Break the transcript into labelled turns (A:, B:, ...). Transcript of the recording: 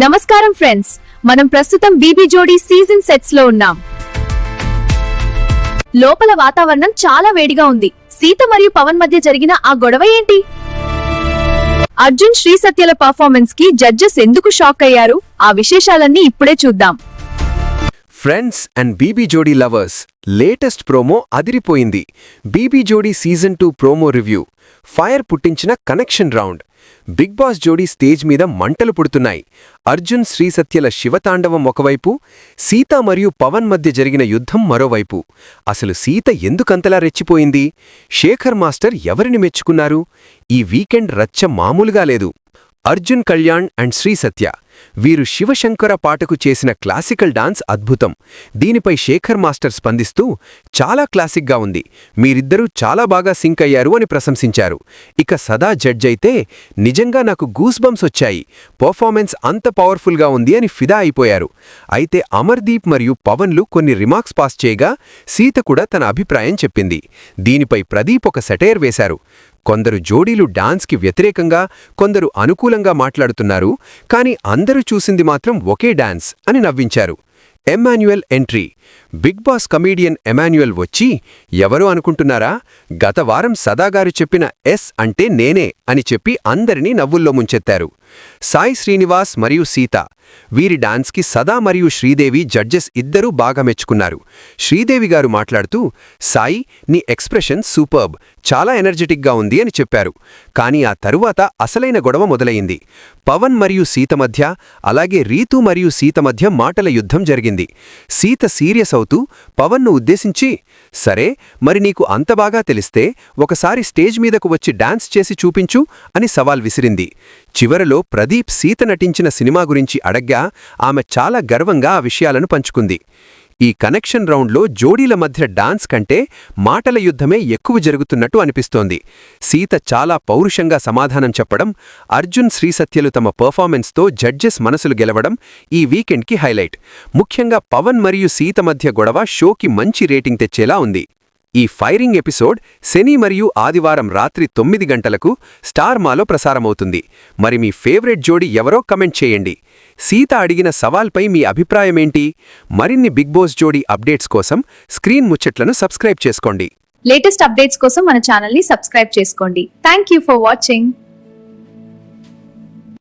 A: నమస్కారం ఫ్రెండ్స్ మనం ప్రస్తుతం బీబీ జోడీ సీజన్ సెట్స్లో ఉన్నాం. లోపల వాతావరణం చాలా వేడిగా ఉంది. సీత మరియు పవన్ మధ్య జరిగిన ఆ గొడవ ఏంటి? అర్జున్ శ్రీ సత్యల పర్ఫార్మెన్స్కి జడ్జెస్ ఎందుకు షాక్ అయ్యారు? ఆ విశేషాలన్నీ ఇప్పుడే చూద్దాం.
B: Friends and BB Jodi lovers latest promo అదిరిపోయింది. BB Jodi season two promo review fire పుట్టించిన connection round Bigg Boss Jodi stage మీద మంటలు పుడుతున్నాయి. అర్జున్ శ్రీసత్యల శివతాండవం ఒకవైపు సీత మరియు పవన్ మధ్య జరిగిన యుద్ధం మరోవైపు. అసలు సీత ఎందుకంతలా రెచ్చిపోయింది? శేఖర్ మాస్టర్ ఎవరిని మెచ్చుకున్నారు? ఈ వీకెండ్ రచ్చ మామూలుగా లేదు. అర్జున్ కళ్యాణ్ అండ్ శ్రీ సత్య. వీరు శివశంకర పాటకు చేసిన క్లాసికల్ డాన్స్ అద్భుతం. దీనిపై శేఖర్ మాస్టర్ స్పందిస్తూ చాలా క్లాసిక్గా ఉంది. మీరిద్దరూ చాలా బాగా సింక్ అయ్యారు అని ప్రశంసించారు. ఇక సదా జడ్జ్ అయితే నిజంగా నాకు గూస్బంప్స్ వచ్చాయి. పర్ఫార్మెన్స్ అంత పవర్ఫుల్గా ఉంది అని ఫిదా అయిపోయారు. అయితే అమర్దీప్ మరియు పవన్లు కొన్ని రిమార్క్స్ పాస్ చేయగా సీత కూడా తన అభిప్రాయం చెప్పింది. దీనిపై ప్రదీప్ ఒక సెటైర్ వేశారు. కొందరు జోడీలు డాన్స్కి వ్యతిరేకంగా కొందరు అనుకూలంగా మాట్లాడుతున్నారు కానీ అందరూ చూసింది మాత్రం ఒకే డాన్స్ అని నవ్వించారు. Emmanuel entry Bigg Boss comedian Emmanuel వచ్చి ఎవరు అనుకుంటున్నారా? గత వారం సదాగారు చెప్పిన ఎస్ అంటే నేనే అని చెప్పి అందరినీ నవ్వుల్లో ముంచెత్తారు. సాయి శ్రీనివాస్ మరియు సీత. వీరి డాన్స్కి సదా మరియు శ్రీదేవి జడ్జెస్ ఇద్దరూ బాగా మెచ్చుకున్నారు. శ్రీదేవి గారు మాట్లాడుతూ సాయి నీ ఎక్స్ప్రెషన్ సూపర్బ్. చాలా ఎనర్జెటిక్గా ఉంది అని చెప్పారు. కానీ ఆ తరువాత అసలైన గొడవ మొదలయింది పవన్ మరియు సీత మధ్య అలాగే రీతు మరియు సీత మధ్య మాటల యుద్ధం జరిగింది. సీత సీరియస్ అవుతూ పవన్ను ఉద్దేశించి సరే మరి నీకు అంత బాగా తెలిస్తే ఒకసారి స్టేజ్ మీదకు వచ్చి డాన్స్ చేసి చూపించు అని సవాల్ విసిరింది. చివరలో ప్రదీప్ సీత నటించిన సినిమా గురించి అడగ్గా ఆమె చాలా గర్వంగా ఆ విషయాలను పంచుకుంది. ఈ కనెక్షన్ రౌండ్లో జోడీల మధ్య డాన్స్ కంటే మాటల యుద్ధమే ఎక్కువ జరుగుతున్నట్టు అనిపిస్తోంది. సీత చాలా పౌరుషంగా సమాధానం చెప్పడం అర్జున్ శ్రీసత్యలు తమ పర్ఫార్మెన్స్తో జడ్జెస్ మనసులు గెలవడం ఈ వీకెండ్కి హైలైట్. ముఖ్యంగా పవన్ మరియు సీత మధ్య గొడవ షోకి మంచి రేటింగ్ తెచ్చేలా ఉంది. ఈ ఫైరింగ్ ఎపిసోడ్ శని మరియు ఆదివారం రాత్రి తొమ్మిది గంటలకు స్టార్ మాలో ప్రసారమవుతుంది. మరి మీ ఫేవరెట్ జోడి ఎవరో కమెంట్ చేయండి. సీత అడిగిన సవాల్పై మీ అభిప్రాయమేంటి? మరిన్ని బిగ్ బాస్ జోడీ అప్డేట్స్ కోసం స్క్రీన్ ముచ్చట్లను సబ్స్క్రైబ్ చేసుకోండి.
A: లేటెస్ట్ అప్డేట్స్ కోసం మన ఛానల్ని సబ్స్క్రైబ్ చేసుకోండి. Thank for watching.